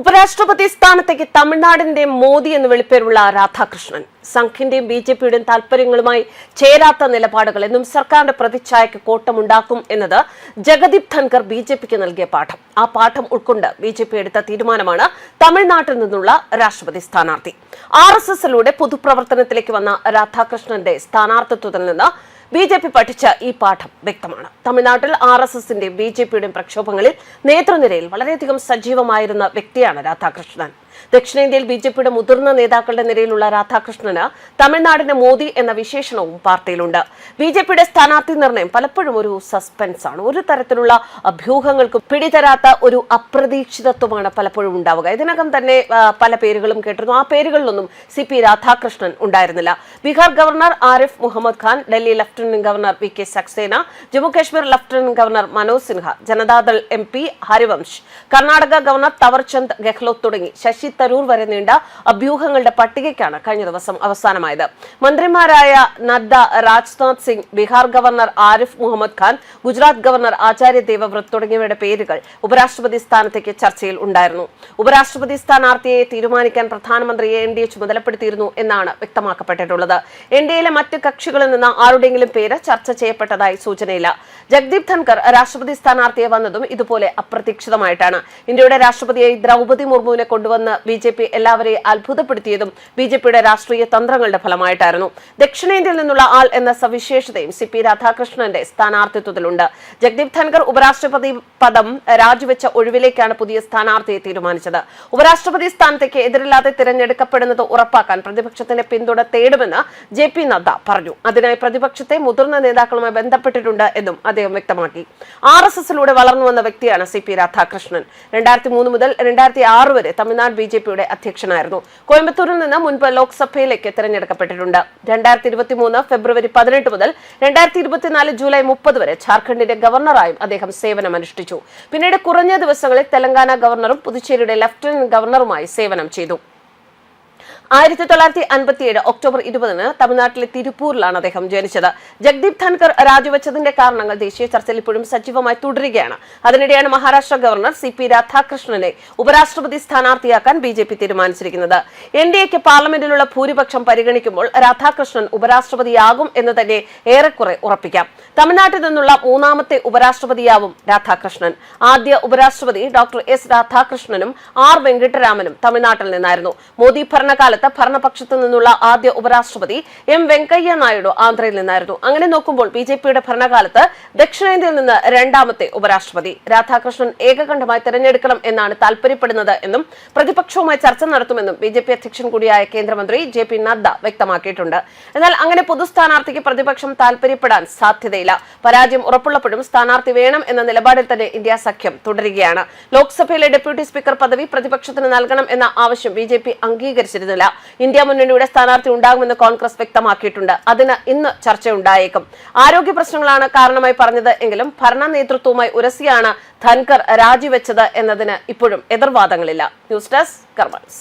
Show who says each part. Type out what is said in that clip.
Speaker 1: ഉപരാഷ്ട്രപതി സ്ഥാനത്തേക്ക് തമിഴ്നാടിന്റെ മോദി എന്ന് വെളിപ്പേരുള്ള രാധാകൃഷ്ണൻ. സംഘിന്റെയും ബി ജെ പിയുടെയും താല്പര്യങ്ങളുമായി ചേരാത്ത നിലപാടുകൾ എന്നും സർക്കാരിന്റെ പ്രതിച്ഛായക്ക് കോട്ടമുണ്ടാക്കും എന്നത് ജഗദീപ് ധൻകർ ബി ജെ പിക്ക് നൽകിയ പാഠം. ആ പാഠം ഉൾക്കൊണ്ട് ബി ജെ പി എടുത്ത തീരുമാനമാണ് തമിഴ്നാട്ടിൽ നിന്നുള്ള രാഷ്ട്രപതി സ്ഥാനാർത്ഥി. ആർ എസ് എസിലൂടെ പൊതുപ്രവർത്തനത്തിലേക്ക് വന്ന രാധാകൃഷ്ണന്റെ സ്ഥാനാർത്ഥിത്വത്തിൽ നിന്ന് ബി ജെ പി പഠിച്ച ഈ പാഠം വ്യക്തമാണ്. തമിഴ്നാട്ടിൽ ആർ എസ് എസിന്റെയും ബി ജെ പിയുടെയും പ്രക്ഷോഭങ്ങളിൽ നേതൃനിരയിൽ വളരെയധികം സജീവമായിരുന്ന വ്യക്തിയാണ് രാധാകൃഷ്ണൻ. ദക്ഷിണേന്ത്യയിൽ ബി ജെ പിയുടെ മുതിർന്ന നേതാക്കളുടെ നിരയിലുള്ള രാധാകൃഷ്ണന് തമിഴ്നാടിന്റെ മോദി എന്ന വിശേഷണവും പാർട്ടിയിലുണ്ട് ബി ജെ പിയുടെ സ്ഥാനാർത്ഥി നിർണയം പലപ്പോഴും ഒരു സസ്പെൻസ് ആണ്. ഒരു തരത്തിലുള്ള അഭ്യൂഹങ്ങൾക്കും പിടിതരാത്ത ഒരു അപ്രതീക്ഷിതത്വമാണ് പലപ്പോഴും ഉണ്ടാവുക. ഇതിനകം തന്നെ പല പേരുകളും കേട്ടിരുന്നു. ആ പേരുകളിലൊന്നും സി പി രാധാകൃഷ്ണൻ ഉണ്ടായിരുന്നില്ല. Bihar governor Arif Mohammad Khan Delhi lieutenant governor V K Saxena Jammu Kashmir lieutenant governor Manoj Sinha Janata Dal M P Harivansh Karnataka governor Thawarchand Gehlot തുടങ്ങി ശശി തരൂർ വരെ നീണ്ട അഭ്യൂഹങ്ങളുടെ പട്ടികയ്ക്കാണ് കഴിഞ്ഞ ദിവസം അവസാനമായത്. മന്ത്രിമാരായ നദ്ദ രാജ്നാഥ് സിംഗ് ബീഹാർ ഗവർണർ ആരിഫ് മുഹമ്മദ് ഖാൻ ഗുജറാത്ത് ഗവർണർ ആചാര്യ ദേവവ്രത് തുടങ്ങിയവരുടെ പേരുകൾ ഉപരാഷ്ട്രപതി സ്ഥാനത്തേക്ക് ചർച്ചയിൽ ഉണ്ടായിരുന്നു. ഉപരാഷ്ട്രപതി സ്ഥാനാർത്ഥിയെ തീരുമാനിക്കാൻ പ്രധാനമന്ത്രിയെ എൻ ഡി എ ചുമതലപ്പെടുത്തിയിരുന്നു എന്നാണ് വ്യക്തമാക്കപ്പെട്ടിട്ടുള്ളത്. എൻ ഡി എയിലെ മറ്റ് കക്ഷികളിൽ നിന്ന് ആരുടെയെങ്കിലും പേര് ചർച്ച ചെയ്യപ്പെട്ടതായി സൂചനയില്ല. ജഗ്ദീപ് ധൻകർ രാഷ്ട്രപതി സ്ഥാനാർത്ഥിയെ വന്നതും ഇതുപോലെ അപ്രതീക്ഷിതമായിട്ടാണ്. ഇന്ത്യയുടെ രാഷ്ട്രപതിയായി ദ്രൗപതി മുർമുവിനെ കൊണ്ടുവന്ന് ബി ജെ പി എല്ലാവരെയും അത്ഭുതപ്പെടുത്തിയതും ബി ജെ പിയുടെ രാഷ്ട്രീയ തന്ത്രങ്ങളുടെ ഫലമായിട്ടായിരുന്നു. ദക്ഷിണേന്ത്യയിൽ നിന്നുള്ള ആൾ എന്ന സവിശേഷതയും സി പി രാധാകൃഷ്ണന്റെ സ്ഥാനാർത്ഥിത്വത്തിലുണ്ട്. ജഗ്ദീപ് ധൻഖർ ഉപരാഷ്ട്രപതി പദം രാജിവെച്ച ഒഴിവിലേക്കാണ് പുതിയ സ്ഥാനാർത്ഥിയെ തീരുമാനിച്ചത്. ഉപരാഷ്ട്രപതി സ്ഥാനത്തേക്ക് എതിരില്ലാതെ തിരഞ്ഞെടുക്കപ്പെടുന്നത് ഉറപ്പാക്കാൻ പ്രതിപക്ഷത്തിന്റെ പിന്തുണ തേടുമെന്ന് ജെ പി നദ്ദ പറഞ്ഞു. അതിനായി പ്രതിപക്ഷത്തെ മുതിർന്ന നേതാക്കളുമായി ബന്ധപ്പെട്ടിട്ടുണ്ട് എന്നും അദ്ദേഹം വ്യക്തമാക്കി. ആർ എസ് എസിലൂടെ വളർന്നു വന്ന വ്യക്തിയാണ് സി പി രാധാകൃഷ്ണൻ. രണ്ടായിരത്തി മൂന്ന് മുതൽ രണ്ടായിരത്തി ആറ് വരെ തമിഴ്നാട് ബി ജെ പിയുടെ അധ്യക്ഷനായിരുന്നു. കോയമ്പത്തൂരിൽ നിന്ന് മുൻപ് ലോക്സഭയിലേക്ക് തെരഞ്ഞെടുക്കപ്പെട്ടിട്ടുണ്ട്. രണ്ടായിരത്തി ഇരുപത്തി മൂന്ന് ഫെബ്രുവരി പതിനെട്ട് മുതൽ രണ്ടായിരത്തി ഇരുപത്തിനാല് ജൂലൈ മുപ്പത് വരെ ഝാർഖണ്ഡിന്റെ ഗവർണറായും അദ്ദേഹം സേവനമനുഷ്ഠിച്ചു. പിന്നീട് കുറഞ്ഞ ദിവസങ്ങളിൽ തെലങ്കാന ഗവർണറും പുതുച്ചേരിയുടെ ലഫ്റ്റനന്റ് ഗവർണറുമായി സേവനം ചെയ്തു. ആയിരത്തി തൊള്ളായിരത്തി അൻപത്തിയേഴ് ഒക്ടോബർ ഇരുപതിന് തമിഴ്നാട്ടിലെ തിരുപ്പൂരിലാണ് അദ്ദേഹം ജനിച്ചത്. ജഗ്ദീപ് ധൻകർ രാജിവെച്ചതിന്റെ കാരണങ്ങൾ ദേശീയ ചർച്ചയിൽ ഇപ്പോഴും സജീവമായി തുടരുകയാണ്. അതിനിടെയാണ് മഹാരാഷ്ട്ര ഗവർണർ സി പി രാധാകൃഷ്ണനെ ഉപരാഷ്ട്രപതി സ്ഥാനാർത്ഥിയാക്കാൻ ബി ജെ പി തീരുമാനിച്ചിരിക്കുന്നത്. എൻ ഡി എക്ക് പാർലമെന്റിലുള്ള ഭൂരിപക്ഷം പരിഗണിക്കുമ്പോൾ രാധാകൃഷ്ണൻ ഉപരാഷ്ട്രപതിയാകും എന്ന് തന്നെ ഏറെക്കുറെ ഉറപ്പിക്കാം. തമിഴ്നാട്ടിൽ നിന്നുള്ള മൂന്നാമത്തെ ഉപരാഷ്ട്രപതിയാവും രാധാകൃഷ്ണൻ. ആദ്യ ഉപരാഷ്ട്രപതി ഡോക്ടർ എസ് രാധാകൃഷ്ണനും ആർ വെങ്കിട്ടരാമനും തമിഴ്നാട്ടിൽ നിന്നായിരുന്നു. മോദി ഭരണകാലത്ത് ഭരണപക്ഷത്തു നിന്നുള്ള ആദ്യ ഉപരാഷ്ട്രപതി എം വെങ്കയ്യ നായിഡു ആന്ധ്രയിൽ നിന്നായിരുന്നു. അങ്ങനെ നോക്കുമ്പോൾ ബി ജെ പിയുടെ ഭരണകാലത്ത് ദക്ഷിണേന്ത്യയിൽ നിന്ന് രണ്ടാമത്തെ ഉപരാഷ്ട്രപതി. രാധാകൃഷ്ണൻ ഏകകണ്ഠമായി തെരഞ്ഞെടുക്കണം എന്നാണ് താൽപര്യപ്പെടുന്നത് എന്നും പ്രതിപക്ഷവുമായി ചർച്ച നടത്തുമെന്നും ബി ജെ പി അധ്യക്ഷൻ കൂടിയായ കേന്ദ്രമന്ത്രി ജെ പി നദ്ദ വ്യക്തമാക്കിയിട്ടുണ്ട്. എന്നാൽ അങ്ങനെ പൊതു സ്ഥാനാർത്ഥിക്ക് പ്രതിപക്ഷം താൽപര്യപ്പെടാൻ സാധ്യതയില്ല. പരാജയം ഉറപ്പുള്ളപ്പോഴും സ്ഥാനാർത്ഥി വേണം എന്ന നിലപാടിൽ തന്നെ ഇന്ത്യ സഖ്യം തുടരുകയാണ്. ലോക്സഭയിലെ ഡെപ്യൂട്ടി സ്പീക്കർ പദവി പ്രതിപക്ഷത്തിന് നൽകണം എന്ന ആവശ്യം ബി അംഗീകരിച്ചിരുന്നില്ല. ഇന്ത്യ മുന്നണിയുടെ സ്ഥാനാർത്ഥി ഉണ്ടാകുമെന്ന് കോൺഗ്രസ് വ്യക്തമാക്കിയിട്ടുണ്ട്. അതിന് ഇന്ന് ചർച്ചയുണ്ടായേക്കും. ആരോഗ്യ പ്രശ്നങ്ങളാണ് കാരണമായി പറഞ്ഞത് എങ്കിലും ഭരണ നേതൃത്വവുമായി ഉരസിയാണ് ധൻകർ രാജിവെച്ചത് എന്നതിന് ഇപ്പോഴും എതിർവാദങ്ങളില്ല. News desk കർമ്മൻസ്